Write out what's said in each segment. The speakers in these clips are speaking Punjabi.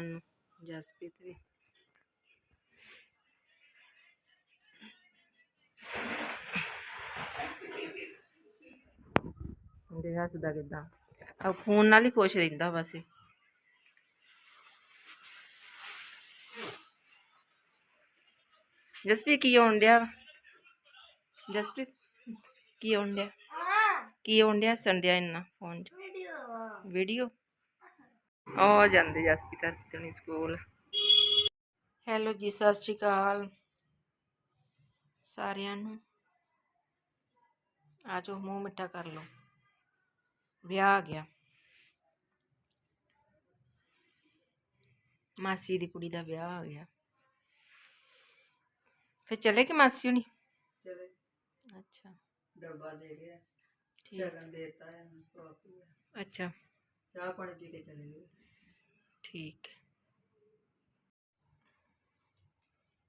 ਨੂੰ ਜਸਪ੍ਰੀਤ ਵੀ। ਦੇ ਹੱਸਦਾ ਕਿਦਾਂ? ਆ ਫੋਨ ਨਾਲ ਹੀ ਖੁਸ਼ ਰਹਿੰਦਾ ਬਸ। ਜਸਪ੍ਰੀਤ ਕੀ ਹੋਣ ਡਿਆ? ਜਸਪ੍ਰੀਤ ਕੀ ਹੋਣ ਡਿਆ? ਕੀ ਹੋਣ ਡਿਆ ਸੰਡਿਆ ਇੰਨਾ ਫੋਨ 'ਚ? ਵੀਡੀਓ? ਆ ਜਾਂਦੇ ਜਸਪ੍ਰੀਤ ਹਰਪ੍ਰੀਤ ਨਹੀਂ ਸਕੂਲ ਹੈਲੋ ਜੀ ਸਤਿ ਸ਼੍ਰੀ ਅਕਾਲ। ਸਾਰਿਆਂ ਨੂੰ। ਆ ਜਾਓ ਮੂੰਹ ਮਿੱਠਾ ਕਰ ਲਓ। ਵਿਆਹ ਆ ਗਿਆ। ਮਾਸੀ ਦੀ ਕੁੜੀ ਦਾ ਵਿਆਹ ਆ ਗਿਆ। ਫਿਰ ਚਲੇ ਕਿ ਮਾਸੀ ਹੁਣੀ? ਚਲੇ। ਅੱਛਾ। ਡੱਬਾ ਦੇ ਗਿਆ। ਠੀਕ। ਸ਼ਗਨ ਦੇਤਾ ਹੈ ਅੱਛਾ। ਚਾਹ ਪਾਣੀ ਪੀ ਕੇ ਚਲੇ ਗਏ। ਠੀਕ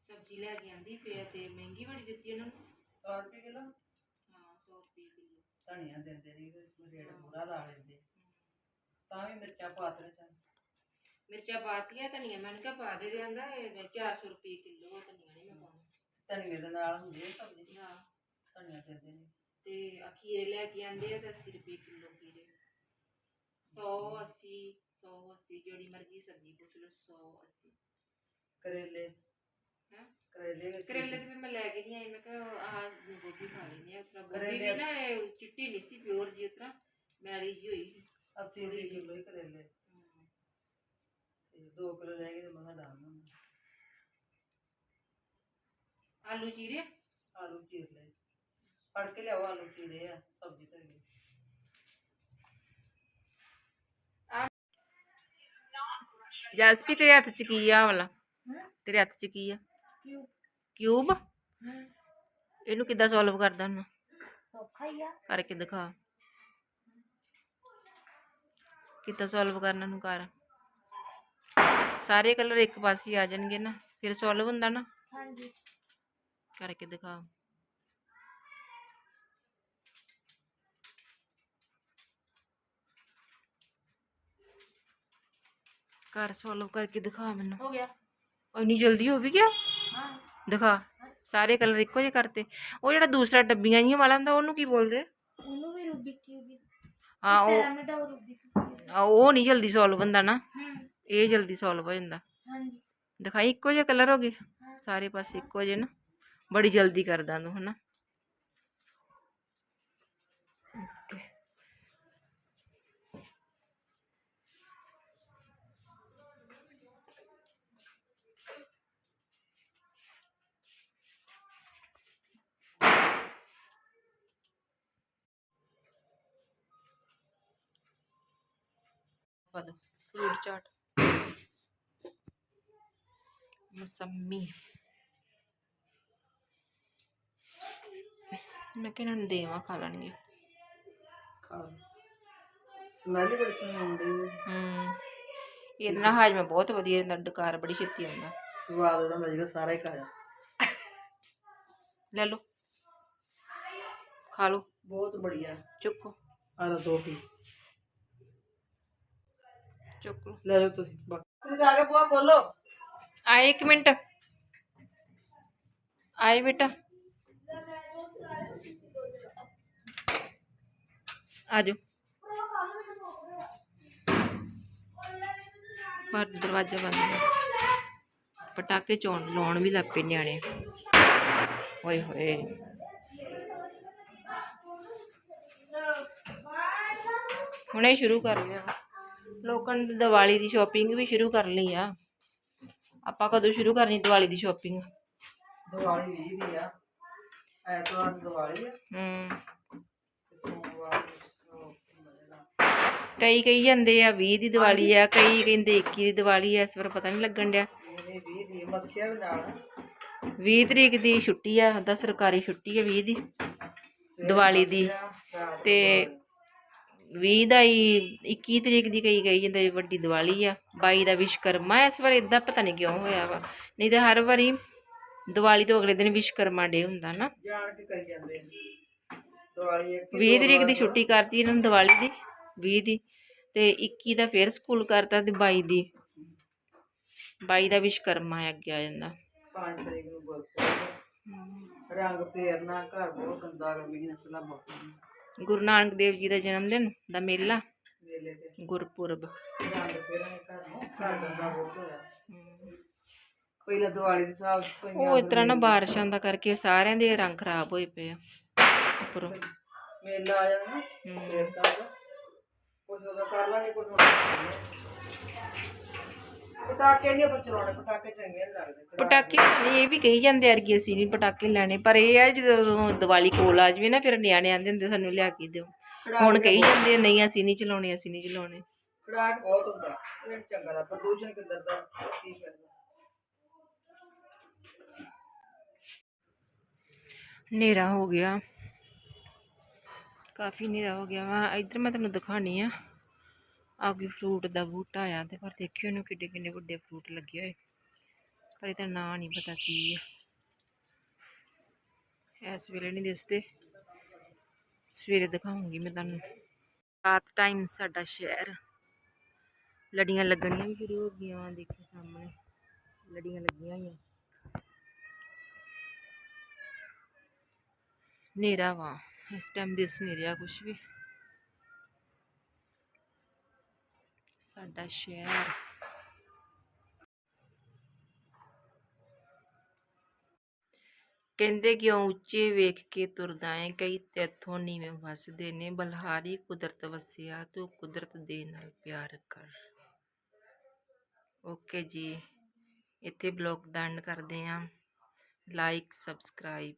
ਸਬਜ਼ੀ ਲੈ ਕੇ ਆਂਦੀ ਫੇਰ ਤੇ ਮਹਿੰਗੀ ਬੜੀ ਦਿੱਤੀ ਉਹਨਾਂ ਨੂੰ। 100 ਰੁਪਏ ਕਿਲੋ? ਹਾਂ 100 ਰੁਪਏ ਕਿਲੋ। ਧਨੀਆ ਦਿੰਦੇ ਨਹੀਂ ਰੇਟ ਪੂਰਾ ਲਾ ਲੈਂਦੇ। ਤਾਂ ਵੀ ਮਿਰਚਾਂ ਪਾਤਰੇ ਚ ਮਿਰਚਾਂ ਪਾਤੀਆਂ ਧਨੀਆ ਮੈਂ ਕਿਹਾ ਪਾ ਦੇ ਦਿਆਂਦਾ ਇਹ 400 ਰੁਪਏ ਕਿਲੋ ਧਨੀਆ ਨਹੀਂ ਮੈਂ ਪਾਉਣਾ। ਧਨੀਏ ਦੇ ਨਾਲ ਹੁੰਦੀ ਹੈ ਸਬਜ਼ੀ। ਹਾਂ। ਧਨੀਆ ਦਿੰਦੇ ਨਹੀਂ ਤੇ ਆ ਖੀਰੇ ਲੈ ਕੇ ਆਂਦੇ ਆ ਤਾਂ 80 ਰੁਪਏ ਕਿਲੋ ਖੀਰੇ। 100 80 100 80 ਜਿਹੜੀ ਮਰਜ਼ੀ ਸਬਜ਼ੀ ਪੁੱਛ ਲਓ 100 80 ਕਰੇਲੇ। ਹੈਂ? ਕਰੇਲੇ ਵਿੱਚ ਕਰੇਲੇ ਤੇ ਫਿਰ ਮੈਂ ਲੈ ਕੇ ਨਹੀਂ ਆਈ ਮੈਂ ਕਿਹਾ ਆਹ ਗੋਭੀ ਖਾ ਲੈਂਦੇ ਆ ਉਤਰਾ ਗੋਭੀ ਕਰੇਲੇ ਵੀ ਨਾ ਇਹ ਚਿੱਟੀ ਨਹੀਂ ਸੀ ਪਿਓਰ ਜੀ ਉਤਰਾ ਮੈਲੀ ਜੀ ਹੋਈ ਸੀ। 80 ਰੁਪਏ ਕਿਲੋ ਹੀ ਕਰੇਲੇ। ਤੇ 2 ਕਿਲੋ ਲੈ ਗਏ ਤੇ ਮਸਾ ਡਾਲਣਾ ਆਲੂ ਚੀਰੇ? ਆਲੂ ਚੀਰ ਲੈ ਫੜ ਕੇ ਲਿਆਓ ਆਲੂ ਚੀਰੇ ਆ ਸਬਜ਼ੀ ਧਰ। ਜਸਪੀ ਤੇਰੇ ਹੱਥ ਚ ਕੀ ਆ ਵਾਲਾ? ਤੇਰੇ ਹੱਥ ਚ ਕੀ ਆ? ਕਿਊਬ ਇਹਨੂੰ ਕਿੱਦਾਂ ਸੋਲਵ ਕਰਦਾ ਹੁਣ ਸੌਖਾ ਹੀ ਆ। ਕਰਕੇ ਦਿਖਾ। ਕਿੱਦਾਂ ਸੋਲਵ ਕਰਨਾ ਨੂੰ ਕਰ? ਸਾਰੇ ਕਲਰ ਇੱਕ ਪਾਸੇ ਆ ਜਾਣਗੇ ਨਾ। ਫਿਰ ਸੋਲਵ ਹੁੰਦਾ ਨਾ? ਹਾਂਜੀ। ਕਰਕੇ ਦਿਖਾ। ਕਰ ਸੋਲਵ ਕਰਕੇ ਦਿਖਾ ਮੈਨੂੰ। ਹੋ ਗਿਆ। ਇੰਨੀ ਜਲਦੀ ਹੋ ਵੀ ਗਿਆ? ਹਾਂ। ਦਿਖਾ। ਸਾਰੇ ਕਲਰ ਇੱਕੋ ਜਿਹੇ ਕਰਤੇ। ਉਹ ਜਿਹੜਾ ਦੂਸਰਾ ਡੱਬੀਆਂ ਜਿਹੀਆਂ ਵਾਲਾ ਹੁੰਦਾ ਉਹਨੂੰ ਕੀ ਬੋਲਦੇ? ਉਹਨੂੰ ਵੀ ਰੂਬਿਕ ਕਿਊਬ ਹਾਂ। ਉਹ ਉਹ ਨਹੀਂ ਜਲਦੀ ਸੋਲਵ ਹੁੰਦਾ ਨਾ। ਹੂੰ। ਇਹ ਜਲਦੀ ਸੋਲਵ ਹੋ ਜਾਂਦਾ। ਹਾਂਜੀ। ਦਿਖਾਈ ਇੱਕੋ ਜਿਹੇ ਕਲਰ ਹੋ ਗਏ? ਸਾਰੇ ਪਾਸੇ ਇੱਕੋ ਜਿਹੇ ਨਾ। ਬੜੀ ਜਲਦੀ ਕਰਦਾ ਤੂੰ ਹਨਾ? ਦੋ ਫਰੂਟ ਚਾਟ। ਮਸੰਮੀ। ਮੈਂ ਕਿਹਾ ਇਹਨਾਂ ਨੂੰ ਦੇਵਾਂ ਖਾ ਲੈਣਗੇ ਸਮੈਲ ਬੜੀ ਸੋਹਣੀ ਆਉਂਦੀ ਹੈ। ਹੂੰ ਇਹਦੇ ਨਾਲ ਹਾਜਮਾ ਬਹੁਤ ਵਧੀਆ ਰਹਿੰਦਾ ਡਕਾਰ ਬੜੀ ਛੇਤੀ ਆਉਂਦਾ। ਸਵਾਦ ਉਹਦਾ ਹੁੰਦਾ ਜਿਹੜਾ ਸਾਰਾ ਹੀ ਖਾਇਆ ਲੈ ਲਓ। ਖਾ ਲਓ। ਬਹੁਤ ਬੜੀਆ। ਚੁੱਕੋ। ਆ ਲਓ ਦੋ ਪੀ ਚੁੱਕ ਲਓ ਲੈ ਲਓ ਤੁਸੀਂ ਤੁਸੀਂ ਆ ਕੇ ਬੁਆ ਖੋਲੋ ਆਏ ਇੱਕ ਮਿੰਟ ਆਏ ਬੇਟਾ ਆਜੋ ਪਰ ਦਰਵਾਜ਼ਾ ਬੰਦ ਹੈ ਪਟਾਕੇ ਚੋਣ ਲਾਉਣ ਵੀ ਲੱਗ ਪਏ ਨਿਆਣੇ ਓਏ ਹੋਏ ਹੁਣੇ ਸ਼ੁਰੂ ਕਰ ਲਿਆ ਲੋਕਾਂ ਨੇ ਦੀਵਾਲੀ ਦੀ ਸ਼ਾਪਿੰਗ ਵੀ ਸ਼ੁਰੂ ਕਰ ਲਈ ਆ। ਆਪਾਂ ਕਦੋਂ ਸ਼ੁਰੂ ਕਰਨੀ ਦੀਵਾਲੀ ਦੀ ਸ਼ਾਪਿੰਗ ਦੀਵਾਲੀ 20 ਦੀ ਆ। ਐਤਵਾਰ ਨੂੰ ਦੀਵਾਲੀ ਆ। ਹੂੰ। ਤੇ ਸੋਮਵਾਰ ਨੂੰ ਉਹ ਮਜ਼ੇਦਾਰ। ਕਈ ਕਹੀ ਜਾਂਦੇ ਆ 20 ਦੀ ਦੀਵਾਲੀ ਆ ਕਈ ਕਹਿੰਦੇ 21 ਦੀ ਦੀਵਾਲੀ ਆ ਇਸ ਵਾਰ ਪਤਾ ਨਹੀਂ ਲੱਗਣ ਡਿਆ। ਇਹ 20 ਦੀ ਮੱਸਿਆ ਵੀ ਨਾਲ ਆ। 20 ਤਰੀਕ ਦੀ ਛੁੱਟੀ ਆ ਉਹਦਾ ਸਰਕਾਰੀ ਛੁੱਟੀ ਆ 20 ਦੀ। ਦੀਵਾਲੀ ਦੀ। ਤੇ 20 ਦਾ ਹੀ 21 ਤਰੀਕ ਦੀ ਕਈ ਕਹੀ ਜਾਂਦੇ ਵੱਡੀ ਦੀਵਾਲੀ ਆ 22 ਦਾ ਵਿਸ਼ਕਰਮਾ ਇਸ ਵਾਰ ਇਦਾਂ ਪਤਾ ਨਹੀਂ ਕਿਉਂ ਹੋਇਆ ਵਾ। ਨਹੀਂ ਤਾਂ ਹਰ ਵਾਰੀ ਦੀਵਾਲੀ ਤੋਂ ਅਗਲੇ ਦਿਨ ਵਿਸ਼ਕਰਮਾ ਡੇ ਹੁੰਦਾ ਨਾ। ਜਾਣ ਕੇ ਕਰੀ ਜਾਂਦੇ ਦੀਵਾਲੀ 20 ਤਰੀਕ ਦੀ ਛੁੱਟੀ ਕਰਤੀ ਇਹਨਾਂ ਨੂੰ ਦੀਵਾਲੀ ਦੀ 20 ਦੀ ਤੇ 21 ਦਾ ਫੇਰ ਸਕੂਲ ਕਰਤਾ ਤੇ 22 ਦੀ। 22 ਦਾ ਵਿਸ਼ਕਰਮਾ ਹੈ ਅੱਗੇ ਆ ਜਾਂਦਾ। 5 ਤਰੀਕ ਨੂੰ ਗੁਰਪੁਰਬ। ਰੰਗ ਫੇਰਨਾ, ਘਰ ਬਹੁਤ ਗੰਦਾ ਗਰਮੀ ਨਸਲਾ ਬਹੁਤ ਗੁਰੂ ਨਾਨਕ ਦੇਵ ਜੀ ਦਾ ਜਨਮ ਦਿਨ ਦਾ ਮੇਲਾ। ਮੇਲੇ ਤੇ ਗੁਰਪੁਰਬ। ਰੰਗ ਫੇਰਾਂਗੇ ਘਰ ਨੂੰ ਘਰ ਗੰਦਾ ਬਹੁਤ ਹੋਇਆ ਪਹਿਲਾਂ ਦੀਵਾਲੀ ਦੀ ਸਾਫ਼ ਸਫਾਈਆਂ ਉਹ ਇਸ ਤਰ੍ਹਾਂ ਨਾ ਬਾਰਿਸ਼ਾਂ ਦਾ ਕਰਕੇ ਸਾਰਿਆਂ ਦੇ ਰੰਗ ਖਰਾਬ ਹੋਏ ਪਏ ਆ ਉੱਪਰੋਂ। ਮੇਲਾ ਆ ਜਾਣਾ ਹਮ। ਫੇਰ ਕੁਝ ਉਹਦਾ ਕਰ ਲਾਂਗੇ ਕੁਝ ਹੋਰ ਪਟਾਕੇ ਨਹੀਂ ਆਪਾਂ ਚਲਾਉਣੇ ਪਟਾਕੇ ਚੰਗੇ ਨਹੀਂ ਲੱਗਦੇ। ਖਰਾਬ ਪਟਾਕੇ ਨਹੀਂ ਇਹ ਵੀ ਕਹੀ ਜਾਂਦੇ ਆ ਕਿ ਅਸੀਂ ਨਹੀਂ ਪਟਾਕੇ ਲੈਣੇ ਪਰ ਇਹ ਆ ਜਦੋਂ ਦੀਵਾਲੀ ਕੋਲ ਆ ਜਾਵੇ ਨਾ ਫਿਰ ਨਿਆਣੇ ਆਂਦੇ ਹੁੰਦੇ ਸਾਨੂੰ ਲਿਆ ਕੇ ਦਿਓ। ਹੁਣ ਕਹੀ ਜਾਂਦੇ ਨਹੀਂ ਅਸੀਂ ਨਹੀਂ ਚਲਾਉਣੇ ਅਸੀਂ ਨਹੀਂ ਚਲਾਉਣੇ। ਖੜਾਕ ਬਹੁਤ ਹੁੰਦਾ ਇਹ ਨੀ ਚੰਗਾ ਦਾ ਪ੍ਰਦੂਸ਼ਣ ਕਿੱਧਰ ਦਾ ਕੀ ਕਰਦਾ ਹਨੇਰਾ ਹੋ ਗਿਆ। ਕਾਫੀ ਹਨੇਰਾ ਹੋ ਗਿਆ ਵਾ। ਇੱਧਰ ਮੈਂ ਤੁਹਾਨੂੰ ਦਿਖਾਣੀ ਆ। ਆ ਕੋਈ ਫਰੂਟ ਦਾ ਬੂਟਾ ਆ ਤੇ ਪਰ ਦੇਖਿਓ ਇਹਨੂੰ ਕਿੱਡੇ ਕਿੰਨੇ ਵੱਡੇ ਫਰੂਟ ਲੱਗੇ ਹੋਏ। ਪਰ ਇਹਦਾ ਨਾਂ ਨਹੀਂ ਪਤਾ ਕੀ ਹੈ ਇਸ ਵੇਲੇ ਨਹੀਂ ਦਿਸਦੇ। ਸਵੇਰੇ ਦਿਖਾਉਂਗੀ ਮੈਂ ਤੁਹਾਨੂੰ। ਰਾਤ ਟਾਈਮ ਸਾਡਾ ਸ਼ਹਿਰ। ਲੜੀਆਂ ਲੱਗਣੀਆਂ ਵੀ ਸ਼ੁਰੂ ਹੋ ਗਈਆਂ ਵਾ ਦੇਖੋ ਸਾਹਮਣੇ। ਲੜੀਆਂ ਲੱਗੀਆਂ ਹੋਈਆਂ। ਹਨੇਰਾ ਵਾ। ਇਸ ਟਾਈਮ ਦਿਸ ਨਹੀਂ ਰਿਹਾ ਕੁਝ ਵੀ। ਸਾਡਾ ਸ਼ਹਿਰ। ਕਹਿੰਦੇ ਕਿਉਂ ਉੱਚੇ ਵੇਖ ਕੇ ਤੁਰਦਾ ਏ? ਕਈ ਤੇਥੋਂ ਨੀਵੇਂ ਵਸਦੇ ਨੇ। ਬਲਹਾਰੀ ਕੁਦਰਤ ਵਸਿਆ, ਤੂੰ ਕੁਦਰਤ ਦੇ ਨਾਲ ਪਿਆਰ ਕਰ। ਓਕੇ ਜੀ। ਇੱਥੇ ਬਲੌਗ ਦਾ ਐਂਡ ਕਰਦੇ ਆਂ। Like, subscribe.